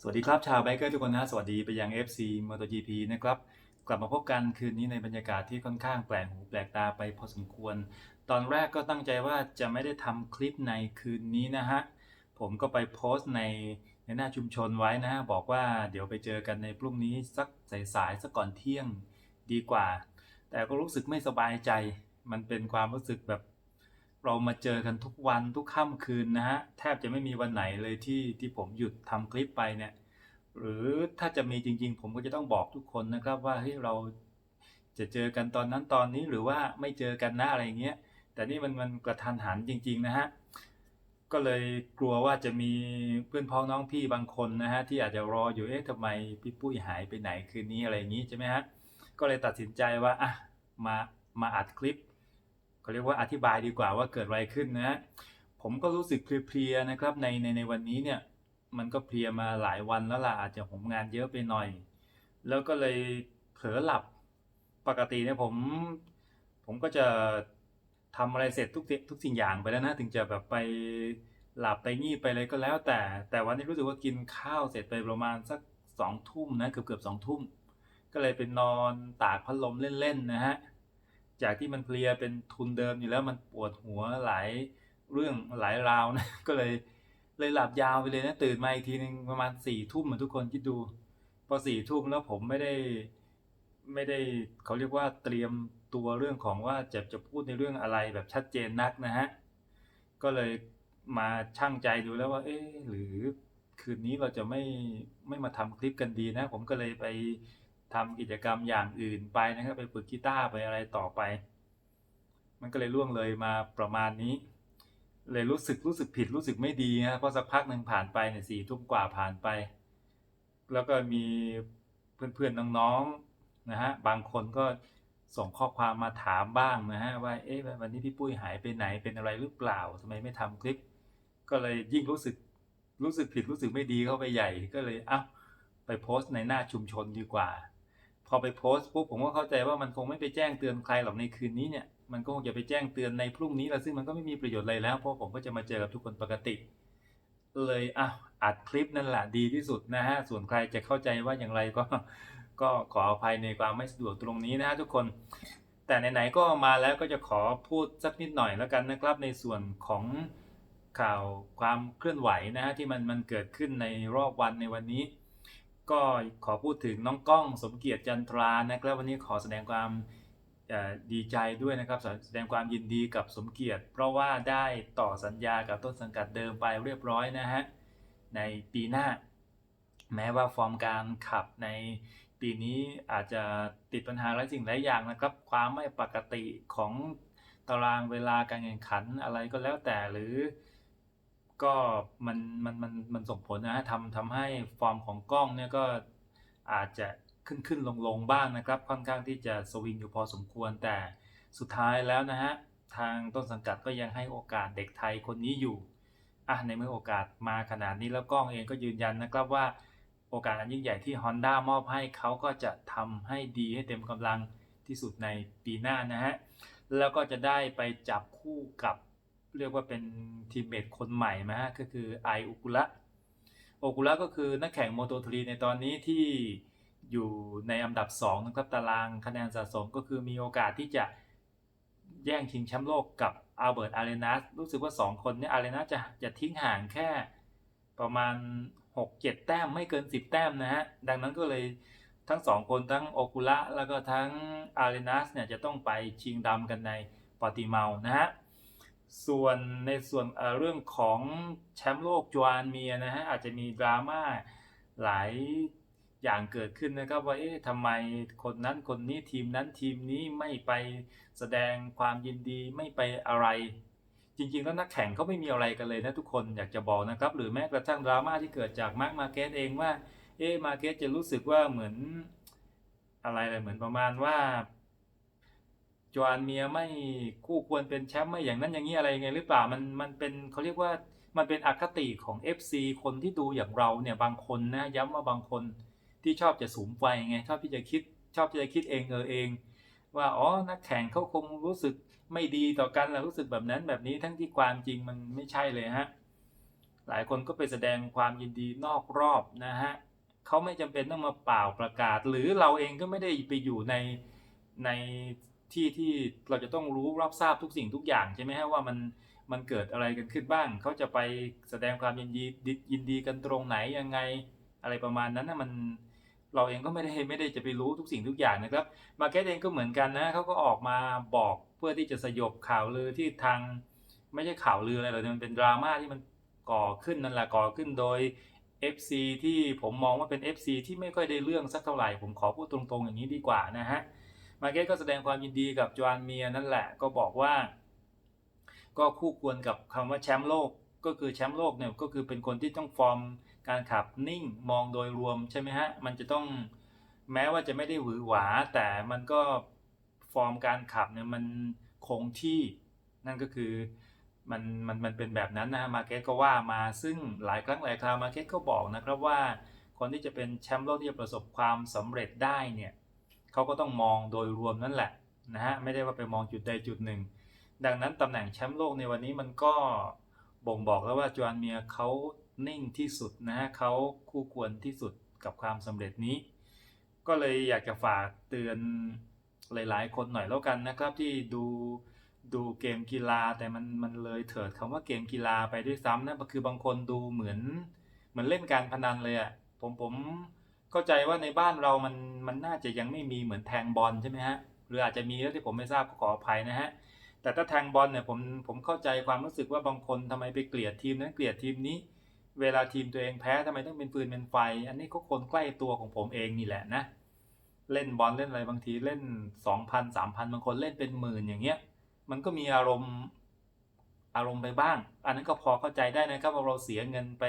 สวัสดีครับ ชาวไบเกอร์ทุกคนนะ สวัสดีไปยัง FC MotoGP นะครับ กลับมาพบกันคืนนี้ในบรรยากาศที่ค่อนข้างแปลกหูแปลกตาไปพอสมควร ตอนแรกก็ตั้งใจว่าจะไม่ได้ทำคลิปในคืนนี้นะฮะ ผมก็ไปโพสต์ในในหน้าชุมชนไว้นะฮะ บอกว่าเดี๋ยวไปเจอกันในพรุ่งนี้สักสายๆสักก่อนเที่ยงดีกว่า แต่ก็รู้สึกไม่สบายใจ มันเป็นความรู้สึกแบบ เรามาเจอกันทุกวันทุกค่ำคืนนะฮะแทบจะไม่มีวันไหนเลยที่ที่ผมหยุดทำคลิปไปเนี่ยหรือถ้าจะมีจริง ๆ ผมก็จะต้องบอกทุกคนนะครับว่าเฮ้ยเราจะเจอกันตอนนั้นตอนนี้หรือว่าไม่เจอกันนะอะไรเงี้ยแต่นี่มันมันกระทันหันจริง ๆ นะฮะก็เลยกลัวว่าจะมีเพื่อนพ้องน้องพี่บางคนนะฮะที่อาจจะรออยู่เอ๊ะทำไมพี่ปุ้ยหายไปไหนคืนนี้อะไรอย่างนี้ใช่ไหมฮะก็เลยตัดสินใจว่าอะมามาอัดคลิป เขาเรียกว่าอธิบายดีกว่าว่าเกิดอะไรขึ้นนะฮะผมก็รู้สึกเพลียๆนะครับในในในวันนี้เนี่ยมันก็เพลียมาหลายวันแล้วล่ะอาจจะผมงานเยอะไปหน่อย แล้วก็เลยเผลอหลับปกติเนี่ยผม ผมก็จะทำอะไรเสร็จทุกทุกสิ่งอย่างไปแล้วนะ ถึงจะแบบไปหลับไปงีบไปอะไรก็แล้ว แต่แต่วันนี้รู้สึกว่ากินข้าวเสร็จไปประมาณสักสองทุ่มนะเกือบเกือบสองทุ่มก็เลยไปนอนตากพัดลมเล่นๆนะฮะ จากที่มันเพลียเป็นทุนเดิมอยู่แล้วมันปวดหัวหลายเรื่องหลายราวนะก็เลยเลยหลับยาวไปเลยนะตื่นมาอีกทีนึงประมาณสี่ทุ่มเหมือนทุกคนคิดดู พอสี่ทุ่มแล้วผมไม่ได้ไม่ได้เขาเรียกว่าเตรียมตัวเรื่องของว่าจะจะพูดในเรื่องอะไรแบบชัดเจนนักนะฮะก็เลยมาชั่งใจดูแล้วว่า เอ๊หรือคืนนี้เราจะไม่ไม่มาทำคลิปกันดีนะ ผมก็เลยไป ทำกิจกรรมอย่างอื่นไปนะครับ ไปฝึกกีตาร์ไปอะไรต่อไป มันก็เลยล่วงเลยมาประมาณนี้ เลยรู้สึกรู้สึกผิดรู้สึกไม่ดีนะเพราะสักพักหนึ่งผ่านไปเนี่ยสี่ทุ่มกว่าผ่านไป แล้วก็มีเพื่อนๆน้องๆนะฮะบางคนก็ส่งข้อความมาถามบ้างนะฮะว่าเอ๊ะวันนี้พี่ปุ้ยหายไปไหนเป็นอะไรหรือเปล่าทำไมไม่ทำคลิป ก็เลยยิ่งรู้สึกรู้สึกผิดรู้สึกไม่ดีเข้าไปใหญ่ก็เลยเอ้าไปโพสต์ในหน้าชุมชนดีกว่า พอไปโพสต์ปุ๊บผมก็เข้าใจว่ามันคงไม่ไปแจ้งเตือนใครหรอกในคืนนี้เนี่ยมันก็คงจะไปแจ้งเตือนในพรุ่งนี้แล้วซึ่งมันก็ไม่มีประโยชน์อะไรแล้วเพราะผมก็จะมาเจอกับทุกคนปกติ เลยอะอัดคลิปนั่นแหละดีที่สุดนะฮะส่วนใครจะเข้าใจว่าอย่างไรก็ก็ขออภัยในความไม่สะดวกตรงนี้นะฮะทุกคน แต่ไหนๆก็มาแล้วก็จะขอพูดสักนิดหน่อยแล้วกันนะครับ ในส่วนของข่าวความเคลื่อนไหวนะฮะที่มันมันเกิดขึ้นในรอบวันในวันนี้ ก็ขอพูดถึงน้องก้องสมเกียรติจันทรานะครับ วันนี้ขอแสดงความดีใจด้วยนะครับแสแสดงความยินดีกับสมเกียรติ เพราะว่าได้ต่อสัญญากับต้นสังกัดเดิมไปเรียบร้อยนะฮะในปีหน้า แม้ว่าฟอร์มการขับในปีนี้อาจจะติดปัญหาหลายสิ่งหลายอย่างนะครับ ความไม่ปกติของตารางเวลาการแข่งขันอะไรก็แล้วแต่หรือ ก็มันมันมันมันส่งผลนะฮะทำทำให้ฟอร์มของกล้องเนี่ยก็อาจจะขึ้นขึ้นลงลงบ้างนะครับ ค่อนข้างที่จะสวิงอยู่พอสมควรแต่สุดท้ายแล้วนะฮะทางต้นสังกัดก็ยังให้โอกาสเด็กไทยคนนี้อยู่อะในเมื่อโอกาสมาขนาดนี้แล้วกล้องเองก็ยืนยันนะครับว่าโอกาสอันยิ่งใหญ่ที่ Honda มอบให้เขาก็จะทำให้ดีให้เต็มกำลังที่สุดในปีหน้านะฮะแล้วก็จะได้ไปจับคู่กับ เรียกว่าเป็นทีมเมทคนใหม่นะฮะก็คือไออุกุระโอกุระก็คือนักแข่งโมโตทรีในตอนนี้ที่อยู่ในอันดับ2นะครับตารางคะแนนสะสมก็คือมีโอกาสที่จะแย่งชิงแชมป์โลกกับอัลเบิร์ตอารีนัสรู้สึกว่า 2 คนนี้อารีนัสจะจะทิ้งห่างแค่ประมาณ 6-7 แต้มไม่เกิน 10 แต้มนะฮะ ดังนั้นก็เลยทั้ง 2 คนทั้งโอกุระแล้วก็ทั้งอารีนัสเนี่ยจะต้องไปชิงดำกันในปอติเมานะฮะ ส่วนในส่วนเรื่องของแชมป์โลกจวานเมียนะฮะอาจจะมีดราม่าหลายอย่างเกิดขึ้นนะครับว่าเอ๊ะทำไมคนนั้นคนนี้ทีมนั้นทีมนี้ไม่ไปแสดงความยินดีไม่ไปอะไร จริงๆ แล้วนักแข่งเขาไม่มีอะไรกันเลยนะทุกคนอยากจะบอกนะครับ หรือแม้กระทั่งดราม่าที่เกิดจากมาร์กมาเกตเองว่าเอ๊ะมาเกตจะรู้สึกว่าเหมือนอะไรเลยเหมือนประมาณว่า จวานเมียไม่คู่ควรเป็นแชมป์ไม่อย่างนั้นอย่างนี้อะไรไงหรือเปล่ามันมันเป็นเขาเรียกว่ามันเป็นอคติของ FC คนที่ดูอย่างเราเนี่ยบางคนนะย้ำว่าบางคนที่ชอบจะสูมไฟไงชอบที่จะคิดชอบที่จะคิดเองเออเอง ว่าอ๋อนักแข่งเขาคงรู้สึกไม่ดีต่อกันแล้วรู้สึกแบบนั้นแบบนี้ทั้งที่ความจริงมันไม่ใช่เลยฮะหลายคนก็ไปแสดงความยินดีนอกรอบนะฮะเขาไม่จำเป็นต้องมาเป่าประกาศ หรือเราเองก็ไม่ได้ไปอยู่ในใน ที่ที่เราจะต้องรู้รับทราบทุกสิ่งทุกอย่างใช่ไหมฮะว่ามันมันเกิดอะไรกันขึ้นบ้าง เขาจะไปแสดงความยินดียินดีกันตรงไหนยังไงอะไรประมาณนั้นนะมันเราเองก็ไม่ได้ไม่ได้จะไปรู้ทุกสิ่งทุกอย่างนะครับ มาร์เก็ตเองก็เหมือนกันนะเขาก็ออกมาบอกเพื่อที่จะสยบข่าวลือที่ทางไม่ใช่ข่าวลืออะไรหรอกมันเป็นดราม่าที่มันก่อขึ้นนั่นแหละก่อขึ้นโดย FC ที่ผมมองว่าเป็น FC ที่ไม่ค่อยได้เรื่องสักเท่าไหร่ ผมขอพูดตรงๆอย่างนี้ดีกว่านะฮะ มาเก็ตก็แสดงความยินดีกับจวานเมียนั่นแหละก็บอกว่า ก็คู่ควรกับคำว่าแชมป์โลกก็คือแชมป์โลกเนี่ยก็คือเป็นคนที่ต้องฟอร์มการขับนิ่งมองโดยรวมใช่ไหมฮะ มันจะต้องแม้ว่าจะไม่ได้หวือหวา แต่มันก็ฟอร์มการขับเนี่ยมันคงที่นั่นก็คือมันมันมันเป็นแบบนั้นนะฮะมาเก็ตก็ว่ามาซึ่งหลายครั้งหลายคราวมาเก็ตก็บอกนะครับว่า คนที่จะเป็นแชมป์โลกที่จะประสบความสำเร็จได้เนี่ย เขาก็ต้องมองโดยรวมนั่นแหละนะฮะไม่ได้ว่าไปมองจุดใดจุดหนึ่ง ดังนั้นตำแหน่งแชมป์โลกในวันนี้มันก็บ่งบอกแล้วว่าจวานเมียเขานิ่งที่สุดนะฮะเขาคู่ควรที่สุดกับความสำเร็จนี้ ก็เลยอยากจะฝากเตือนหลาย ๆ คนหน่อยแล้วกันนะครับที่ดูดูเกมกีฬาแต่มันมันเลยเถิดคำว่าเกมกีฬาไปด้วยซ้ำนะคือบางคนดูเหมือนเหมือนเล่นการพนันเลยอะ่ะผมผม เข้าใจว่าในบ้านเรามันมันน่าจะยังไม่มีเหมือนแทงบอลใช่ไหมฮะหรืออาจจะมีแล้วที่ผมไม่ทราบก็ขออภัยนะฮะแต่ถ้าแทงบอลเนี่ยผมผมเข้าใจความรู้สึกว่าบางคนทำไมไปเกลียดทีมนั้นเกลียดทีมนี้ เวลาทีมตัวเองแพ้ทำไมต้องเป็นฟืนเป็นไฟ อันนี้ก็คนใกล้ตัวของผมเองนี่แหละนะเล่นบอลเล่นอะไรบางทีเล่นสองพันสามพันบางคนเล่นเป็นหมื่นอย่างเงี้ยมันก็มีอารมณ์อารมณ์ไปบ้าง อันนั้นก็พอเข้าใจได้นะครับว่าเราเสียเงินไป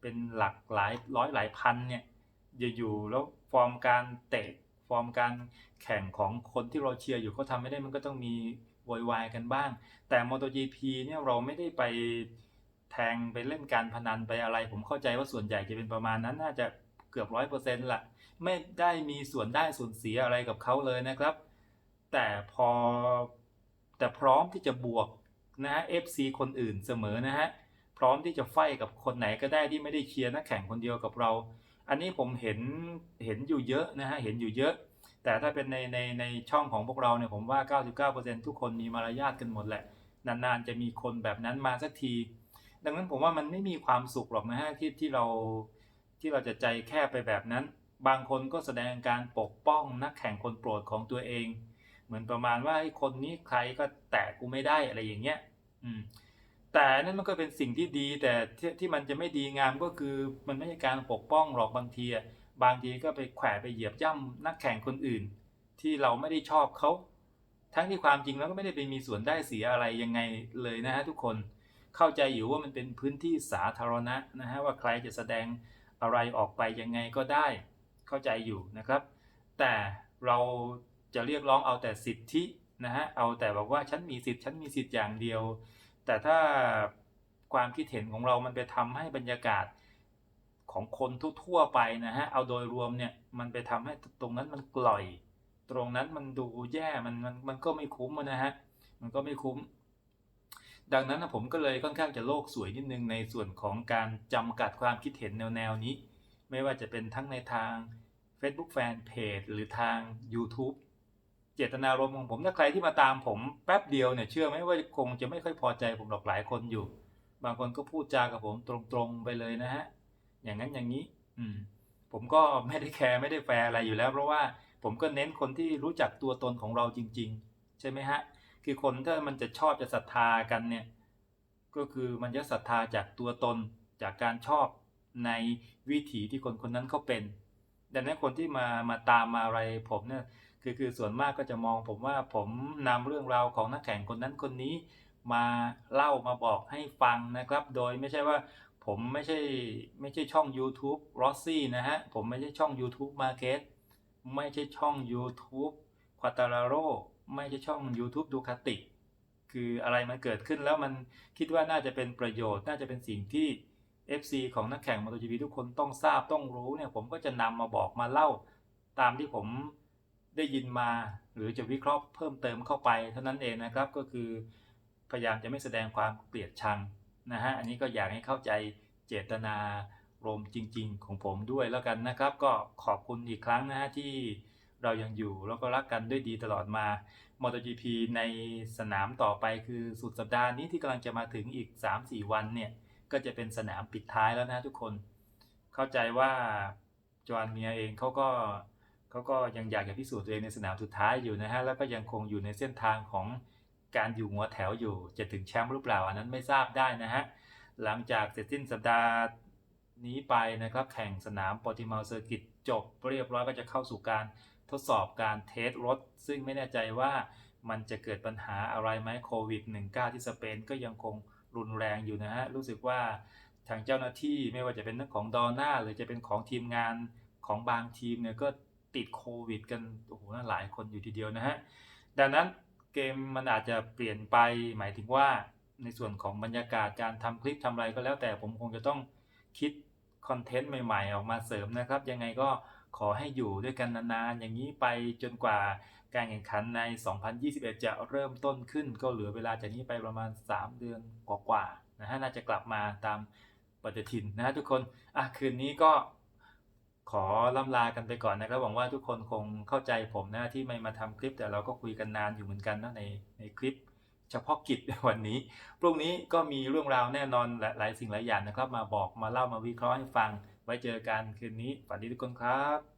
เป็นหลักหลายร้อยหลายพันเนี่ย อยู่ๆแล้วฟอร์มการเตะฟอร์มการแข่งของคนที่เราเชียร์อยู่เขาทำไม่ได้มันก็ต้องมีโวยวายกันบ้าง แต่ MotoGP เนี่ยเราไม่ได้ไปแทงไปเล่นการพนันไปอะไร ผมเข้าใจว่าส่วนใหญ่จะเป็นประมาณนั้นน่าจะเกือบร้อยเปอร์เซ็นต์ละไม่ได้มีส่วนได้ส่วนเสียอะไรกับเขาเลยนะครับ แต่พอแต่พร้อมที่จะบวกนะฮะ FC คนอื่นเสมอนะฮะ พร้อมที่จะไฟกับคนไหนก็ได้ที่ไม่ได้เชียร์นักแข่งคนเดียวกับเรา อันนี้ผมเห็นเห็นอยู่เยอะนะฮะเห็นอยู่เยอะ แต่ถ้าเป็นในในในช่องของพวกเราเนี่ยผมว่า 99%ทุกคนมีมารยาทกันหมดแหละ นานๆจะมีคนแบบนั้นมาสักที ดังนั้นผมว่ามันไม่มีความสุขหรอกนะฮะที่ที่เราที่เราจะใจแคบไปแบบนั้น บางคนก็แสดงการปกป้องนักแข่งคนโปรดของตัวเอง เหมือนประมาณว่าไอ้คนนี้ใครก็แตะกูไม่ได้อะไรอย่างเงี้ย อืม แต่นั่นมันก็เป็นสิ่งที่ดีแต่ที่ที่มันจะไม่ดีงามก็คือมันไม่ใช่การปกป้องหรอกบางทีบางทีก็ไปแขวะไปเหยียบย่ำนักแข่งคนอื่น ที่เราไม่ได้ชอบเขาทั้งที่ความจริงแล้วก็ไม่ได้ไปมีส่วนได้เสียอะไรยังไงเลยนะฮะทุกคนเข้าใจอยู่ว่ามันเป็นพื้นที่สาธารณะนะฮะว่าใครจะแสดงอะไรออกไปยังไงก็ได้ เข้าใจอยู่นะครับ แต่เราจะเรียกร้องเอาแต่สิทธินะฮะเอาแต่บอกว่าฉันมีสิทธิ์ฉันมีสิทธิ์อย่างเดียว แต่ถ้าความคิดเห็นของเรามันไปทำให้บรรยากาศของคนทั่วๆไปนะฮะ เอาโดยรวมเนี่ย มันไปทำให้ตรงนั้นมันกล่อย ตรงนั้นมันดูแย่ มันมันมันก็ไม่คุ้มนะฮะ มันก็ไม่คุ้ม ดังนั้นนะผมก็เลยค่อนข้างจะโลกสวยนิดนึงในส่วนของการจำกัดความคิดเห็นแนวๆนี้ ไม่ว่าจะเป็นทั้งในทาง Facebook Fanpage หรือทาง YouTube เจตนารมณ์ของผมถ้าใครที่มาตามผมแป๊บเดียวเนี่ยเชื่อไหมว่าคงจะไม่ค่อยพอใจผมหรอกหลายคนอยู่ บางคนก็พูดจากับผมตรงๆไปเลยนะฮะอย่างนั้นอย่างนี้ อืม ผมก็ไม่ได้แคร์ไม่ได้แฟร์อะไรอยู่แล้ว เพราะว่าผมก็เน้นคนที่รู้จักตัวตนของเราจริง ๆ ใช่ไหมฮะ คือคนถ้ามันจะชอบจะศรัทธากันเนี่ย ก็คือมันจะศรัทธาจากตัวตนจากการชอบในวิถีที่คนคนนั้นเขาเป็น ดังนั้นคนที่มามาตามมาอะไรผมเนี่ย คือคือส่วนมากก็จะมองผมว่าผมนำเรื่องราวของนักแข่งคนนั้นคนนี้ มาเล่ามาบอกให้ฟังนะครับ โดยไม่ใช่ว่าผมไม่ใช่ไม่ใช่ช่อง YouTube r o s s i นะฮะ ผมไม่ใช่ช่อง YouTube Market ไม่ใช่ช่อง YouTube q u a t a r a r o ไม่ใช่ช่อง YouTube Ducati คืออะไรมันเกิดขึ้นแล้วมันคิดว่าน่าจะเป็นประโยชน์ น่าจะเป็นสิ่งที่ FC ของนักแข่ง MotoGP ทุกคนต้องทราบต้องรู้เนี่ย ผมก็จะนำมาบอกมาเล่าตามที่ผม ได้ยินมา หรือจะวิเคราะห์เพิ่มเติมเข้าไป เท่านั้นเองนะครับก็คือ พยายามจะไม่แสดงความเกลียดชังนะฮะอันนี้ก็อยากให้เข้าใจเจตนารมจริง ๆ ของผมด้วยแล้วกันนะครับ ก็ขอบคุณอีกครั้งนะฮะที่เรายังอยู่แล้วก็รักกันด้วยดีตลอดมา MotoGP ในสนามต่อไปคือสุดสัปดาห์นี้ที่กำลังจะมาถึงอีก 3-4 วันเนี่ย ก็จะเป็นสนามปิดท้ายแล้วนะทุกคน เข้าใจว่าจอห์นเมียเองเขาก็ เขาก็ยังอยากจะพิสูจน์ตัวเองในสนามสุดท้ายอยู่นะฮะแล้วก็ยังคงอยู่ในเส้นทางของการอยู่หัวแถวอยู่จะถึงแชมป์หรือเปล่าอันนั้นไม่ทราบได้นะฮะหลังจากเสร็จสิ้นสัปดาห์นี้ไปนะครับ แข่งสนามปอติมาเซอร์กิตจบเรียบร้อยก็จะเข้าสู่การทดสอบการเทสรถ ซึ่งไม่แน่ใจว่ามันจะเกิดปัญหาอะไรไหมโควิด -19 ที่สเปนก็ยังคงรุนแรงอยู่นะฮะ รู้สึกว่าทางเจ้าหน้าที่ไม่ว่าจะเป็นเรื่องของดอน่าหรือจะเป็นของทีมงานของบางทีมเนี่ยก็ ติดโควิด กันโอ้โหหลายคนอยู่ทีเดียวนะฮะดังนั้นเกมมันอาจจะเปลี่ยนไปหมายถึงว่าในส่วนของบรรยากาศการทำคลิปทำอะไรก็แล้ว แต่ผมคงจะต้องคิดคอนเทนต์ใหม่ๆ ออกมาเสริมนะครับ ยังไงก็ขอให้อยู่ด้วยกันนานๆ อย่างนี้ไปจนกว่าการแข่งขันใน 2021 จะเริ่มต้นขึ้น ก็เหลือเวลาจากนี้ไปประมาณ 3 เดือนกว่าๆนะฮะน่าจะกลับมาตามปฏิทินนะฮะทุกคนอะคืนนี้ก็ ขอล่ำลากันไปก่อนนะครับหวังว่าทุกคนคงเข้าใจผมนะที่ไม่มาทำคลิปแต่เราก็คุยกันนานอยู่เหมือนกันนะในในคลิป เฉพาะกิจวันนี้พรุ่งนี้ก็มีเรื่องราวแน่นอนหลายหลายสิ่งหลายอย่างนะครับ มาบอกมาเล่ามาวิเคราะห์ให้ฟัง ไว้เจอกันคืนนี้ฝันดีทุกคนครับ